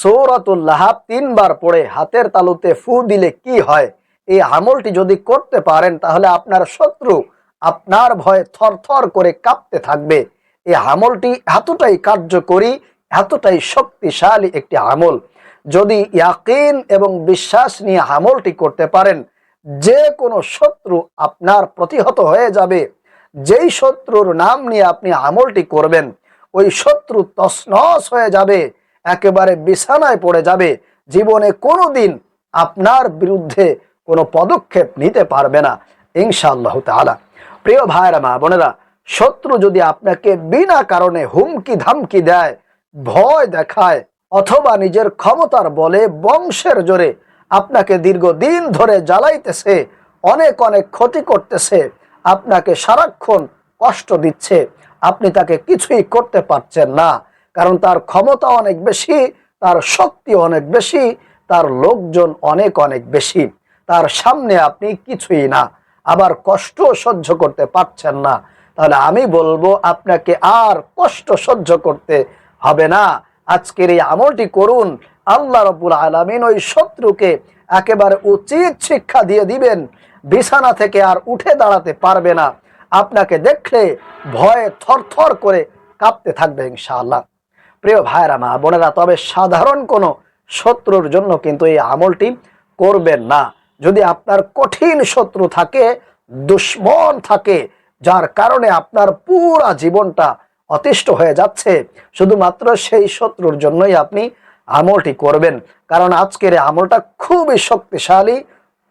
সৌরাতুল্লাহ তিনবার পড়ে হাতের তালুতে ফু দিলে কি হয়? এই আমলটি যদি করতে পারেন, তাহলে আপনার শত্রু আপনার ভয়ে থরথর করে কাঁপতে থাকবে। এই আমলটি এতটাই কার্যকরী, এতটাই শক্তিশালী একটি আমল। যদি ইয়াকিন এবং বিশ্বাস নিয়ে আমলটি করতে পারেন, যে কোনো শত্রু আপনার প্রতিহত হয়ে যাবে। যেই শত্রুর নাম নিয়ে আপনি আমলটি করবেন, ওই শত্রু তসনস হয়ে যাবে। একেবারে বিছানায় পড়ে যাবে। জীবনে কোনো দিন আপনার বিরুদ্ধে কোনো পদক্ষেপ নিতে পারবে না, ইনশাআল্লাহ তাআলা। প্রিয় ভাইরা মা বোনেরা, শত্রু যদি আপনাকে বিনা কারণে হুমকি ধামকি দেয়, ভয় দেখায়, অথবা নিজের ক্ষমতার বলে বংশের জোরে আপনাকে দীর্ঘদিন ধরে জ্বালাইতেছে, অনেক অনেক ক্ষতি করতেছে, আপনাকে সারাক্ষণ কষ্ট দিচ্ছে, আপনি তাকে কিছুই করতে পারছেন না। কারণ তার ক্ষমতা অনেক বেশি, তার শক্তি অনেক বেশি, তার লোকজন অনেক অনেক বেশি। তার সামনে আপনি কিছুই না, আবার কষ্ট সহ্য করতে পারছেন না। তাহলে আমি বলব, আপনাকে আর কষ্ট সহ্য করতে হবে না। আজকের এই আমলটি করুন, আল্লাহ রবুল আলমিন ওই শত্রুকে একেবারে উচিত শিক্ষা দিয়ে দিবেন। বিছানা থেকে আর উঠে দাঁড়াতে পারবে না। আপনাকে দেখলে ভয়ে থরথর করে কাঁপতে থাকবে ইনশাআল্লাহ। প্রিয় ভাইরা মা বোনেরা, তবে সাধারণ কোনো শত্রুর জন্য কিন্তু এই আমলটি করবেন না। যদি আপনার কঠিন শত্রু থাকে, দুশ্মন থাকে, যার কারণে আপনার পুরা জীবনটা অতিষ্ঠ হয়ে যাচ্ছে, শুধুমাত্র সেই শত্রুর জন্যই আপনি আমলটি করবেন। কারণ আজকের আমলটা খুবই শক্তিশালী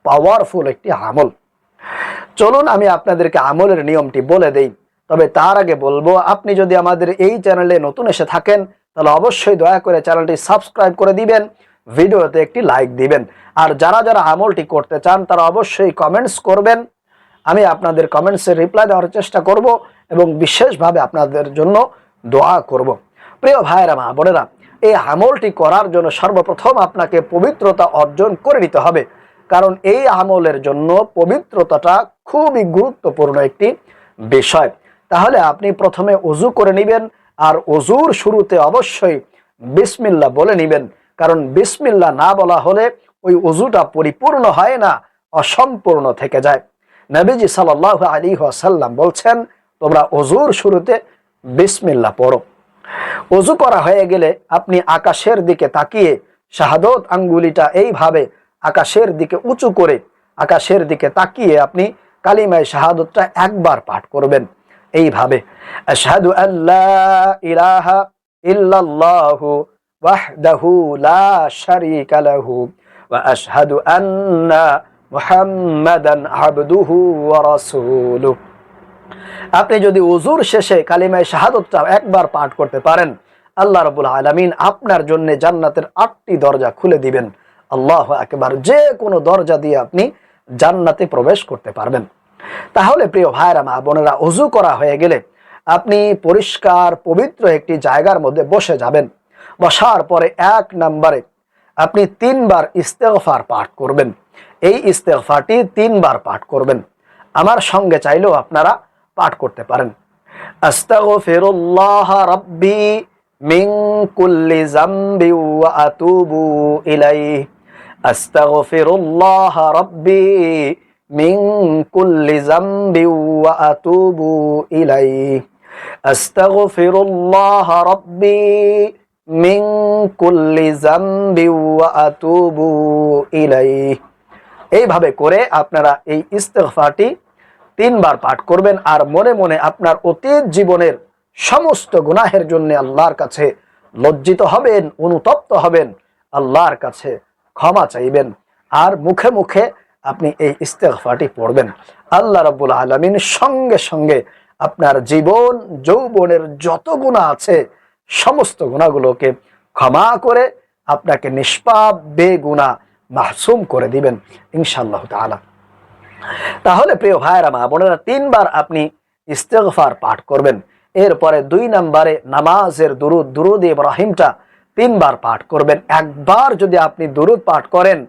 পাওয়ারফুল একটি আমল। চলুন আমি আপনাদেরকে আমলের নিয়মটি বলে দেই। তবে তার আগে বলব, আপনি যদি আমাদের এই চ্যানেলে নতুন এসে থাকেন, তাহলে অবশ্যই দয়া করে চ্যানেলটি সাবস্ক্রাইব করে দিবেন, ভিডিওতে একটি লাইক দিবেন। আর যারা যারা আমলটি করতে চান, তারা অবশ্যই কমেন্টস করবেন। আমি আপনাদের কমেন্টসের রিপ্লাই দেওয়ার চেষ্টা করব এবং বিশেষভাবে আপনাদের জন্য দোয়া করব। প্রিয় ভাইয়েরা, মা বোনেরা, এই আমলটি করার জন্য সর্বপ্রথম আপনাকে পবিত্রতা অর্জন করে নিতে হবে। কারণ এই আমলের জন্য পবিত্রতাটা খুবই গুরুত্বপূর্ণ একটি বিষয়। তাহলে আপনি প্রথমে অজু করে নেবেন আর অজুর শুরুতে অবশ্যই বিসমিল্লা বলে নেবেন। কারণ বিসমিল্লা না বলা হলে ওই অজুটা পরিপূর্ণ হয় না, অসম্পূর্ণ থেকে যায়। নবীজি সাল্লাহ আলী আসাল্লাম বলছেন, তোমরা অজুর শুরুতে বিসমিল্লা পড়ো। অজু করা হয়ে গেলে আপনি আকাশের দিকে তাকিয়ে শাহাদত আঙ্গুলিটা এইভাবে আকাশের দিকে উঁচু করে আকাশের দিকে তাকিয়ে আপনি কালিমায় শাহাদতটা একবার পাঠ করবেন। এইভাবে, আশহাদু আল্লাহ ইলাহা ইল্লাল্লাহু ওয়াহদাহু লা শারীকা লাহু ওয়া আশহাদু আন্না মুহাম্মাদান আবদুহু ওয়া রাসূলুহু। আপনি যদি উজুর শেষে কালিমায় শাহাদতটা একবার পাঠ করতে পারেন, আল্লাহ রবুল আলমিন আপনার জন্য জান্নাতের আটটি দরজা খুলে দিবেন। আল্লাহ একেবার যে কোনো দরজা দিয়ে আপনি জান্নাতে প্রবেশ করতে পারবেন। তাহলে প্রিয় ভাইরা মা বোনেরা, অজু করা হয়ে গেলে আপনি পরিষ্কার, পবিত্র একটি জায়গার মধ্যে বসে যাবেন। বসার পরে এক নম্বরে আপনি তিনবার ইস্তেগফার পাঠ করবেন। এই ইস্তেফাটি তিনবার পাঠ করবেন। আমার সঙ্গে চাইলেও আপনারা পাঠ করতে পারেন। আস্তাগফিরুল্লাহ রাব্বি মিন কুল্লি যামবি আতুবু আস্তাগফিরুল্লাহ রাব্বি কুল্লি যামবি ওয়া আতুবু ইলাইহি। আস্তাগফিরুল্লাহ রাব্বি মিন কুল্লি যামবি ওয়া আতুবু ইলাইহি। এইভাবে করে আপনারা এই ইস্তেগফারটি তিনবার পাঠ করবেন আর মনে মনে আপনার অতীত জীবনের সমস্ত গুনাহের জন্য আল্লাহর কাছে লজ্জিত হবেন, অনুতপ্ত হবেন, আল্লাহর কাছে ক্ষমা চাইবেন। আর মুখে মুখে আপনি এই ইস্তেগফারটি পড়বেন। আল্লাহ রাব্বুল আলামিন সঙ্গে সঙ্গে আপনার জীবন, যৌবনের যত গুণা আছে, সমস্ত গুণাগুলোকে ক্ষমা করে আপনাকে নিষ্পাপ বেগুনা মাহসুম করে দিবেন ইনশাআল্লাহ তাআলা। তাহলে প্রিয় ভাইরা মা বোনেরা, তিনবার আপনি ইস্তেগফার পাঠ করবেন। এরপরে দুই নম্বরে নামাজের দুরুদ দুরুদ ইব্রাহিমটা তিনবার পাঠ করবেন। একবার যদি আপনি দুরুদ পাঠ করেন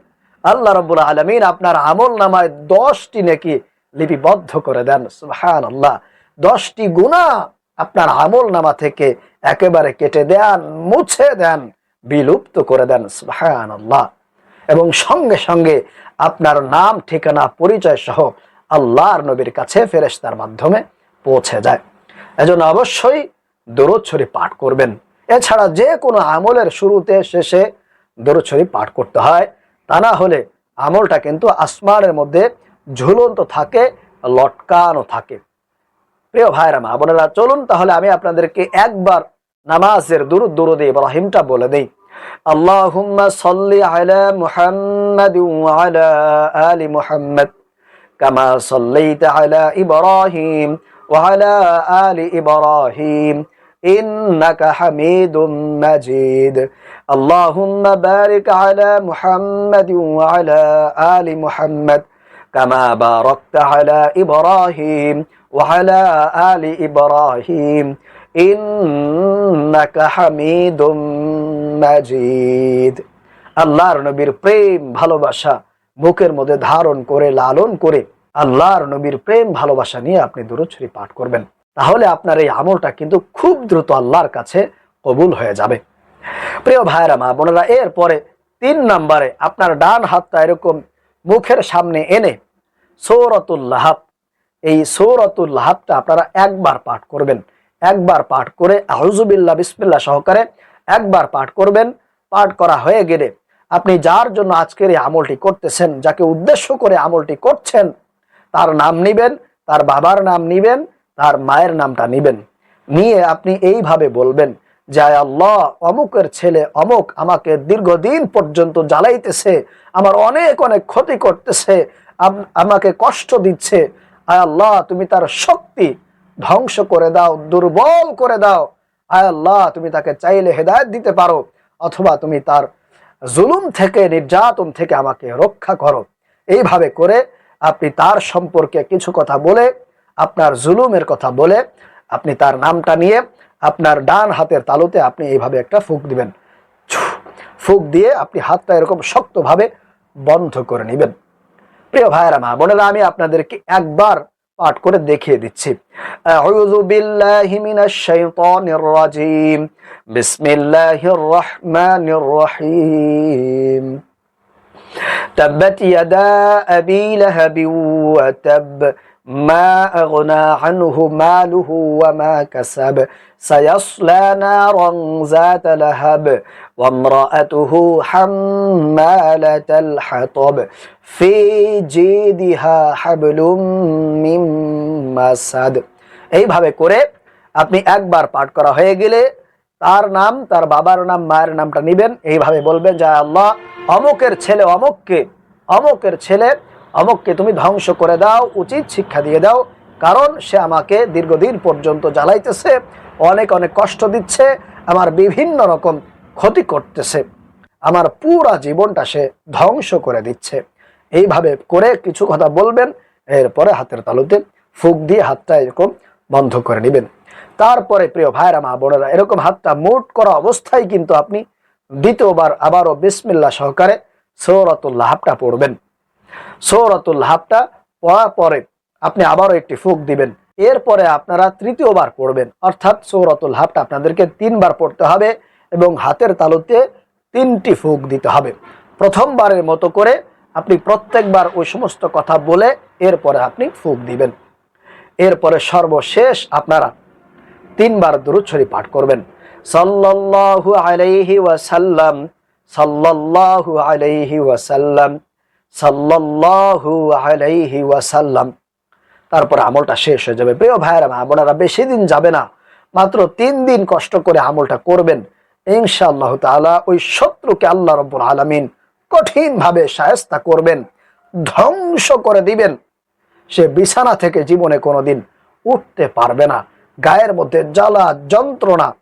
আল্লাহ রব্বুল আলমিন আপনার আমল নামায় দশটি নাকি লিপিবদ্ধ করে দেন সুহান আল্লাহ দশটি গুণা আপনার আমল নামা থেকে একেবারে কেটে দেন, মুছে দেন, বিলুপ্ত করে দেন সুহান আল্লাহ এবং সঙ্গে সঙ্গে আপনার নাম, ঠিকানা, পরিচয় সহ আল্লাহর নবীর কাছে ফেরেশতার মাধ্যমে পৌঁছে যায়। এজন্য অবশ্যই দরুদ শরীফ পাঠ করবেন। এছাড়া যে কোনো আমলের শুরুতে, শেষে দরুদ শরীফ পাঠ করতে হয়। তা না হলে আমলটা কিন্তু আসমানের মধ্যে ঝুলন্ত থাকে, লটকানো থাকে। প্রিয় ভাইরা মা বোনেরা, চলুন তাহলে আমি আপনাদেরকে একবার নামাজের দুরুদ দুরুদ ইব্রাহিমটা বলে দেই। আল্লাহুম্মা সাল্লি আলা মুহাম্মাদ ওয়া আলা আলি মুহাম্মাদ, কামা সাল্লাইতা আলা ইব্রাহিম ওয়া আলা আলি ইব্রাহিম। إنك حميد مجيد اللهم بارك على محمد وعلى آل محمد كما باركت على إبراهيم وعلى آل إبراهيم إنك حميد مجيد আল্লাহর নবীর প্রেম ভালোবাসা বুকের মধ্যে ধারণ করে লালন করে আল্লাহর নবীর প্রেম ভালোবাসা নিয়ে আপনি দূরছড়ি পাঠ করবেন তাহলে আপনার এই আমলটা কিন্তু খুব দ্রুত আল্লাহর কাছে কবুল হয়ে যাবে। প্রিয় ভাইরা মা বোনেরা, এরপরে তিন নম্বরে আপনার ডান হাতটা এরকম মুখের সামনে এনে সৌরতুল্লাহাব এই সৌরতুল্লাহাবটা আপনারা একবার পাঠ করবেন। একবার পাঠ করে আহজুবিল্লা বিসমিল্লা সহকারে একবার পাঠ করবেন। পাঠ করা হয়ে গেলে আপনি যার জন্য আজকের এই আমলটি করতেছেন, যাকে উদ্দেশ্য করে আমলটি করছেন, তার নাম নিবেন, তার বাবার নাম নিবেন তার মায়ের নামটা নিবেন। নিয়ে আপনি এইভাবে বলবেন যে, আয় আল্লাহ, অমুকের ছেলে অমুক আমাকে দীর্ঘদিন পর্যন্ত জ্বালাইতেছে, আমার অনেক অনেক ক্ষতি করতেছে, আম- আমাকে কষ্ট দিচ্ছে। আয় আল্লাহ, তুমি তার শক্তি ধ্বংস করে দাও, দুর্বল করে দাও। আয় আল্লাহ, তুমি তাকে চাইলে হেদায়ত দিতে পারো, অথবা তুমি তার জুলুম থেকে, নির্যাতন থেকে আমাকে রক্ষা করো। এইভাবে করে আপনি তার সম্পর্কে কিছু কথা বলে আপনার জুলুমের কথা বলে আপনি তার নামটা নিয়ে আপনার ডান হাতের তালুতে আপনি এইভাবে একটা ফুক দিবেন। ফুক দিয়ে আপনি হাতটা এরকম শক্তভাবে বন্ধ করে নেবেন। প্রিয় ভাইয়েরা, মা বোনেরা, আমি আপনাদেরকে একবার পাঠ করে দেখিয়ে দিচ্ছি। আউযু বিল্লাহি মিনাশ শাইতানির রাজিম। বিসমিল্লাহির রহমানির রহিম। তাব্বাত ইয়াদা আবি লাহাবি ওয়া তাব্বা ما أغنى عنه ماله وما كسب سيصلى نارا ذات لهب وامرأته حمالة الحطب في جيدها حبل من مسد এইভাবে করে আপনি একবার পাঠ করা হয়ে গেলে তার নাম তার বাবার নাম মায়ের নামটা নিবেন এইভাবে বলবেন যে আল্লাহ অমুকের ছেলে অমুককে অমুকের ছেলে অমুককে তুমি ধ্বংস করে দাও, উচিত শিক্ষা দিয়ে দাও, কারণ সে আমাকে দীর্ঘদিন পর্যন্ত জ্বালাইতেছে, অনেক অনেক কষ্ট দিচ্ছে, আমার বিভিন্ন রকম ক্ষতি করতেছে। আমার পুরা জীবনটা সে ধ্বংস করে দিচ্ছে। এইভাবে করে কিছু কথা বলবেন, এরপরে হাতের তালুতে ফুক দিয়ে হাতটা এরকম বন্ধ করে নেবেন। তারপরে প্রিয় ভাইরা মা বোনেরা, এরকম হাতটা মুট করা অবস্থায় কিন্তু আপনি দ্বিতীয়বার আবারও বিসমিল্লা সহকারে সৌরতুল্লাহাবটা পড়বেন। সৌরতুল্লাহাবটা পড়ার পরে আপনি আবারও একটি ফুক দিবেন। এরপরে আপনারা তৃতীয়বার পড়বেন। অর্থাৎ সৌরতুল হাবটা আপনাদেরকে তিনবার পড়তে হবে এবং হাতের তালুতে তিনটি ফুক দিতে হবে। প্রথমবারের মতো করে আপনি প্রত্যেকবার ওই সমস্ত কথা বলে এরপরে আপনি ফুক দিবেন। এরপরে সর্বশেষ আপনারা তিনবার দুরুদ শরীফ পাঠ করবেন। সাল্লাল্লাহু আলাইহি ওয়াসাল্লাম, সাল্লাল্লাহু আলাইহি ওয়াসাল্লাম সাল্লাল্লাহু আলাইহি ওয়াসাল্লাম। তারপরে আমলটা শেষ হয়ে যাবে। প্রিয় ভাইয়েরা, মা বোনেরা, বেশি দিন যাবে না। মাত্র তিন দিন কষ্ট করে আমলটা করবেন। ইনশাআল্লাহ তাআলা ওই শত্রুকে আল্লাহ রব্বুল আলামিন কঠিন ভাবে সায়স্তা করবেন। ধ্বংস করে দিবেন। সে বিছানা থেকে জীবনে কোনোদিন উঠতে পারবে না। গায়ের মধ্যে জ্বালা, যন্ত্রণা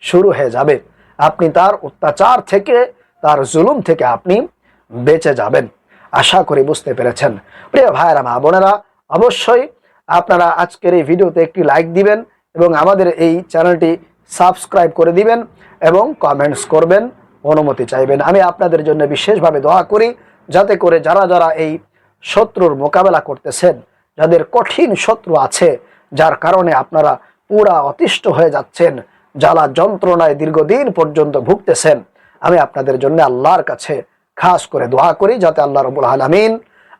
শুরু হয়ে যাবে। আপনি তার অত্যাচার থেকে, তার জুলুম থেকে আপনি বেঁচে যাবেন। আশা করি বুঝতে পেরেছেন। প্রিয় ভাইয়েরা, মা বোনেরা, অবশ্যই আপনারা আজকের এই ভিডিওতে একটি লাইক দিবেন এবং আমাদের এই চ্যানেলটি সাবস্ক্রাইব করে দিবেন এবং কমেন্টস করবেন, অনুমতি চাইবেন। আমি আপনাদের জন্য বিশেষভাবে দোয়া করি যাতে করে যারা যারা এই শত্রুর মোকাবেলা করতেছেন, যাদের কঠিন শত্রু আছে, যার কারণে আপনারা পুরা অতিষ্ঠ হয়ে যাচ্ছেন, জ্বালা যন্ত্রণায় দীর্ঘদিন পর্যন্ত ভুগতেছেন, আমি আপনাদের জন্য আল্লাহর কাছে খাস করে দোয়া করি যাতে আল্লাহ রবুল আলমিন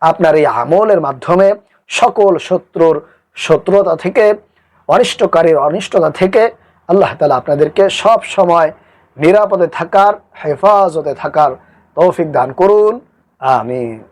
আপনার এই আমলের মাধ্যমে সকল শত্রুর শত্রুতা থেকে, অনিষ্টকারীর অনিষ্টতা থেকে আল্লাহ তালা আপনাদেরকে সব সময় নিরাপদে থাকার, হেফাজতে থাকার তৌফিক দান করুন। আমিন।